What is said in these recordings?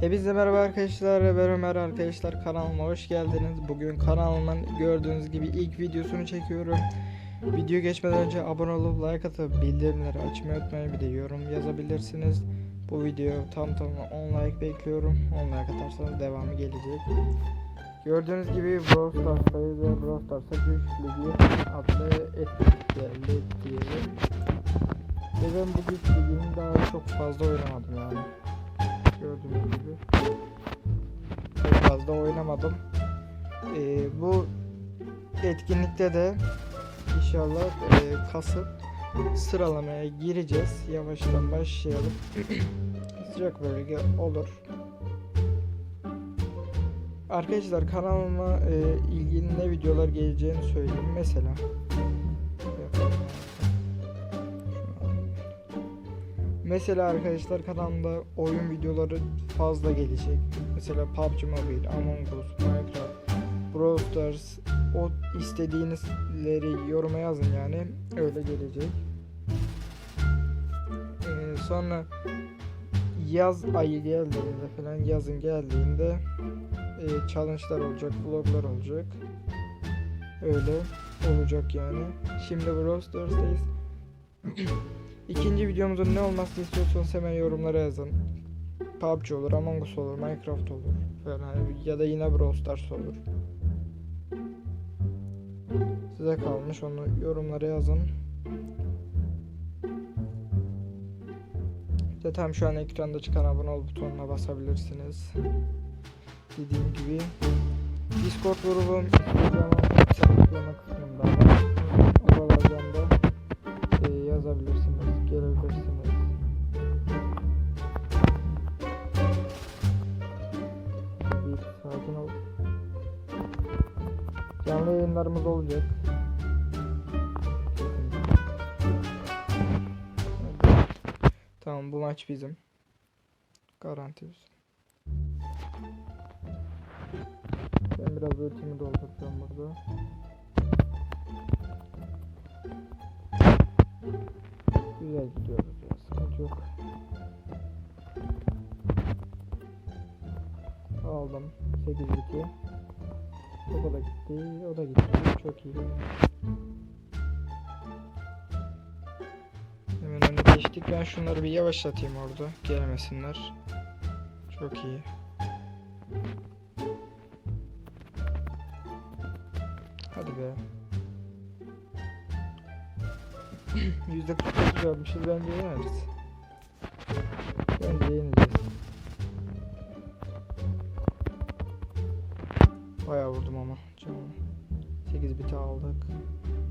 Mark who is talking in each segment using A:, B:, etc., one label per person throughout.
A: Hepinize merhaba arkadaşlar, ben Ömer arkadaşlar kanalıma hoş geldiniz. Bugün kanalımın gördüğünüz gibi ilk videosunu çekiyorum. Video geçmeden önce abone olup like atıp bildirimleri açmayı unutmayın bir de yorum yazabilirsiniz. Bu video tam tam 10 like bekliyorum. 10 like atarsanız devamı gelecek. Gördüğünüz gibi Brawl Stars'tayız ve Brawl Stars'a güç ligi adlı etkinlik geldi diyelim. Ve ben bu güç daha çok fazla oynamadım yani gördüğünüz gibi çok fazla oynamadım. Ee, bu etkinlikte de inşallah e, kasıp sıralamaya gireceğiz. Yavaştan başlayalım. Sıcak bölge olur. Arkadaşlar kanalıma e, ilgili ne videolar geleceğini söyleyeyim. Mesela Mesela arkadaşlar kanalımda oyun videoları fazla gelecek. Mesela PUBG Mobile, Among Us, Minecraft, Brawl Stars o istediğinizleri yoruma yazın yani öyle gelecek. Ee, sonra yaz ayı geldiğinde falan yazın geldiğinde e, challenge'lar olacak, vloglar olacak. Öyle olacak yani. Şimdi Brawl Stars'tayız. İkinci videomuzun ne olmasını istiyorsanız hemen yorumlara yazın. PUBG olur, Among Us olur, Minecraft olur falan ya da yine Brawl Stars olur. Size kalmış onu yorumlara yazın. Zaten şu an ekranda çıkan abone ol butonuna basabilirsiniz. Dediğim gibi Discord grubum açıklama kısmında maç bizim. Garanti. Ben biraz ultimi dolduracağım burada. Güzel gidiyoruz ya sıkıntı yok. Aldım 8 biti. O da gitti, o da gitti. Çok iyi. Geçtik. Ben şunları bir yavaşlatayım orada. Gelmesinler. Çok iyi. Hadi be. Yüzde 49 yapmışız bence yeneriz. Bence yeneceğiz. Bayağı vurdum ama canım. 8 biti aldık.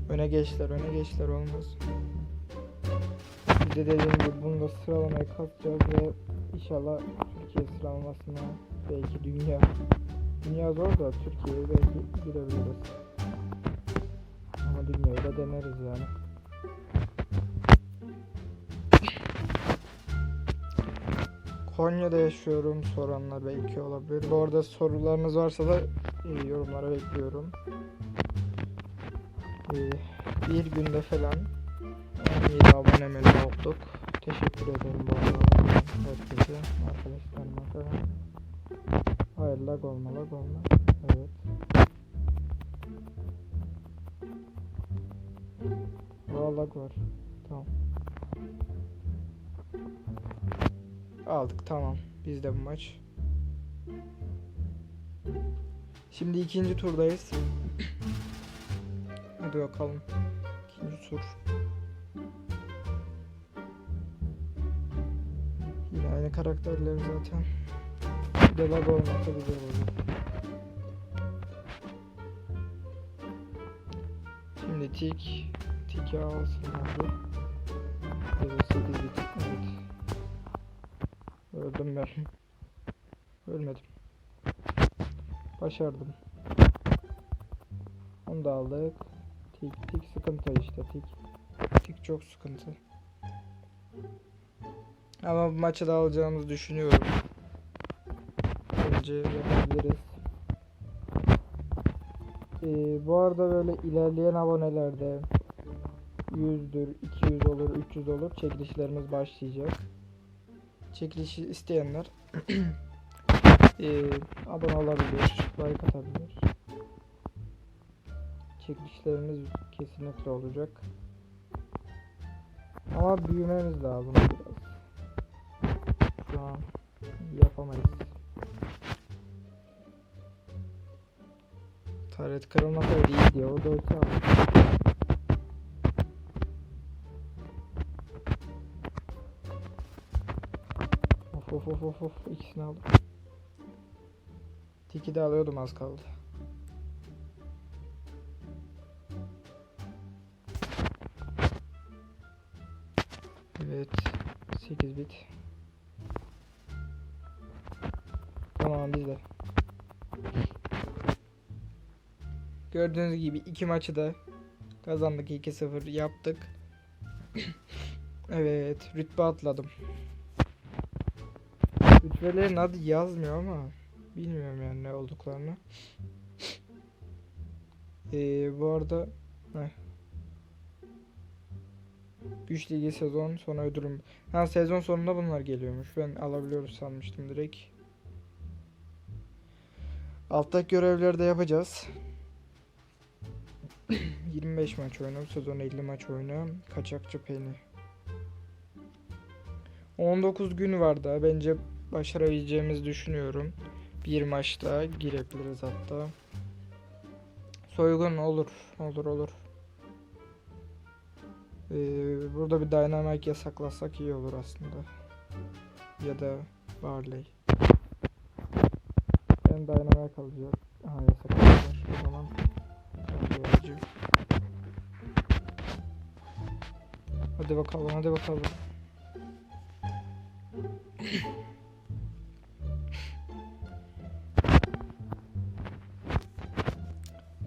A: Öne geçtiler, öne geçtiler olmaz. De dediğim gibi bunu da sıralamaya katacağız ve inşallah Türkiye sıralamasına belki dünya dünya zor da Türkiye'ye belki girebiliriz. Ama dünyayı da deneriz yani. Konya'da yaşıyorum soranlar belki olabilir. Bu arada sorularınız varsa da e, yorumlara bekliyorum. E, bir günde falan 17 abone olduk. Teşekkür ederim bu arada herkese, arkadaşlarıma falan. Hayır lag olma lag olma. Evet. Aa lag var. Tamam. Aldık tamam. Bizde bu maç. Şimdi ikinci turdayız. Hadi bakalım. İkinci tur. Aynı karakterler zaten. Bir de lag olmasa güzel olur. Şimdi tik. Tiki alsın abi. Evet 8 bit. Evet. Öldüm ben. Ölmedim. Başardım. Onu da aldık. Tik tik sıkıntı işte tik. Tik çok sıkıntı. Ama bu maçı da alacağımızı düşünüyorum. Bence yapabiliriz. Ee, bu arada böyle ilerleyen abonelerde 100'dür, 200 olur, 300 olur çekilişlerimiz başlayacak. Çekilişi isteyenler Ee, abone olabilir, like atabilir. Çekilişlerimiz kesinlikle olacak. Ama büyümemiz lazım. Şu an yapamayız. Taret kırılmasaydı iyi diye o da aldı. Of of of of of ikisini aldım. Tiki de alıyordum az kaldı. Evet 8 bit. Tamam biz de. Gördüğünüz gibi iki maçı da kazandık 2-0 yaptık. evet rütbe atladım. Rütbelerin adı yazmıyor ama bilmiyorum yani ne olduklarını. Ee, bu arada heh. Güç Ligi sezon sonu ödülüm. Ha sezon sonunda bunlar geliyormuş. Ben alabiliyoruz sanmıştım direkt. Alttaki görevleri de yapacağız. 25 maç oyunu, sezon 50 maç oyunu. Kaçakçı Penny. 19 gün var daha. Bence başarabileceğimizi düşünüyorum. Bir maçta girebiliriz hatta. Soygun olur. Olur olur. Ee, burada bir Dynamite yasaklasak iyi olur aslında. Ya da Barley. Dynamite alacağım. Aha yasaklamışlar. O zaman. Hadi bakalım hadi bakalım.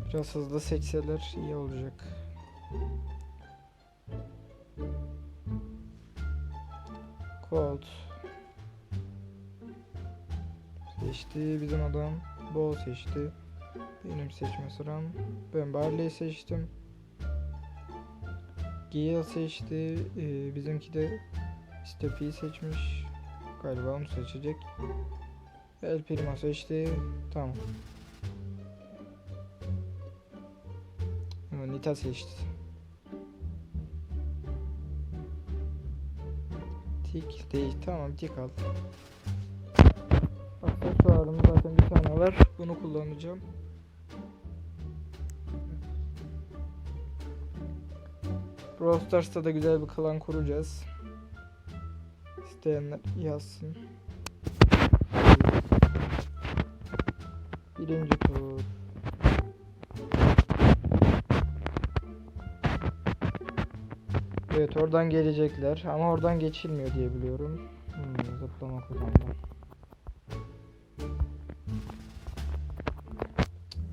A: Biraz hızlı sekseler iyi olacak. Colt. Seçti bizim adam. Bol seçti. Benim seçme sıram. Ben Barley seçtim. Gale seçti. Ee, bizimki de Steffi'yi seçmiş. Galiba onu seçecek. El Primo seçti. Tamam. Ama Nita seçti. Tik değil. Tamam tik al. Aksesuarım zaten bir tane var. Bunu kullanacağım. Brawl da güzel bir klan kuracağız. İsteyenler yazsın. Birinci tur. Evet oradan gelecekler ama oradan geçilmiyor diye biliyorum. Hmm, zıplama kullandım.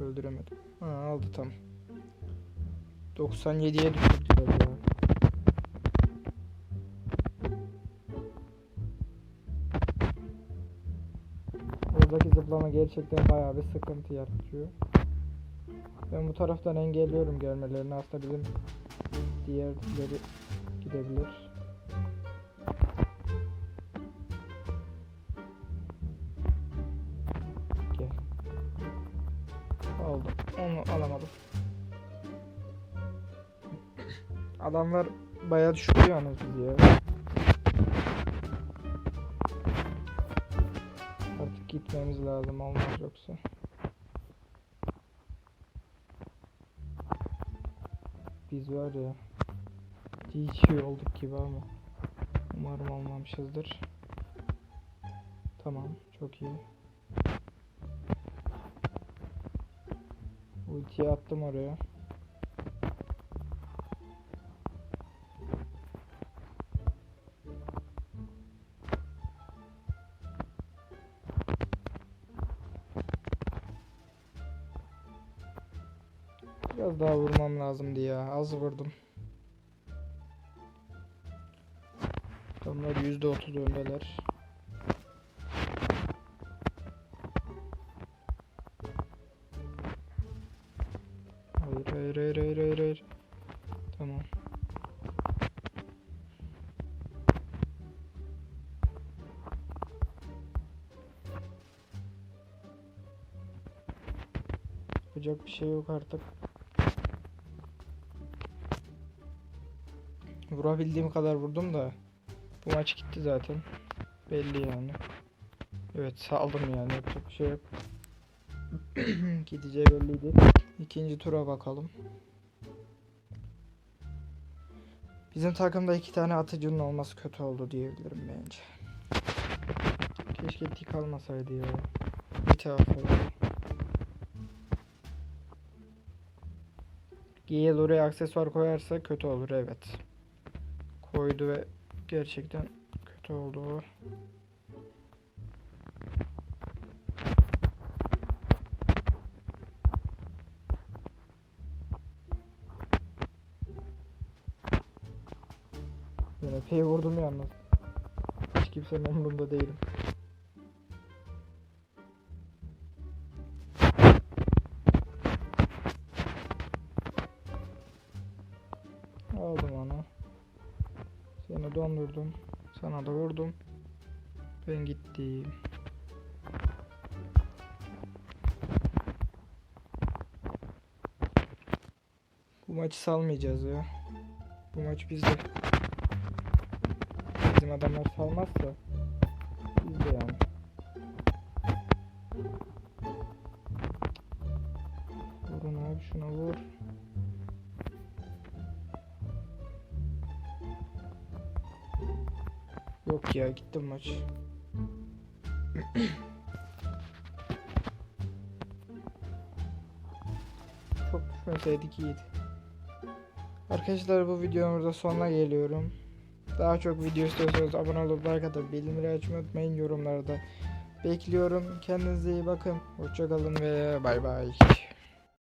A: Öldüremedim. Ha aldı tam. 97'ye düşürdüler ya. Oradaki zıplama gerçekten bayağı bir sıkıntı yaratıyor. Ben bu taraftan engelliyorum gelmelerini. Aslında bizim diğerleri gidebilir. Onu alamadım. Adamlar bayağı düşürüyor bizi ya. Artık gitmemiz lazım olmaz yoksa. Biz var ya GG olduk gibi ama umarım olmamışızdır. Tamam çok iyi. Ultiyi attım oraya. Biraz daha vurmam lazımdı ya. Az vurdum. Onlar %30 öndeler. Hayır hayır hayır hayır hayır hayır. Tamam. Yapacak bir şey yok artık. Vurabildiğim kadar vurdum da bu maç gitti zaten. Belli yani. Evet saldım yani yapacak bir şey yok. Gideceği belliydi. İkinci tura bakalım. Bizim takımda iki tane atıcının olması kötü oldu diyebilirim bence. Keşke tik almasaydı ya. Bir taraf falan. Gale oraya aksesuar koyarsa kötü olur evet. Koydu ve gerçekten kötü oldu epey vurdum yalnız. Hiç kimsenin umurunda değilim. Aldım onu. Seni dondurdum. Sana da vurdum. Ben gittim. Bu maçı salmayacağız ya. Bu maç bizde. Bizim adamlar salmazsa bizde yani. Vurun abi şuna vur. Yok ya gittim maç. Çok düşmeseydik iyiydi. Arkadaşlar bu videomun da sonuna geliyorum. Daha çok video istiyorsanız abone olup like atıp bildirimleri açmayı unutmayın yorumlarda. Bekliyorum. Kendinize iyi bakın. Hoşçakalın ve bay bay.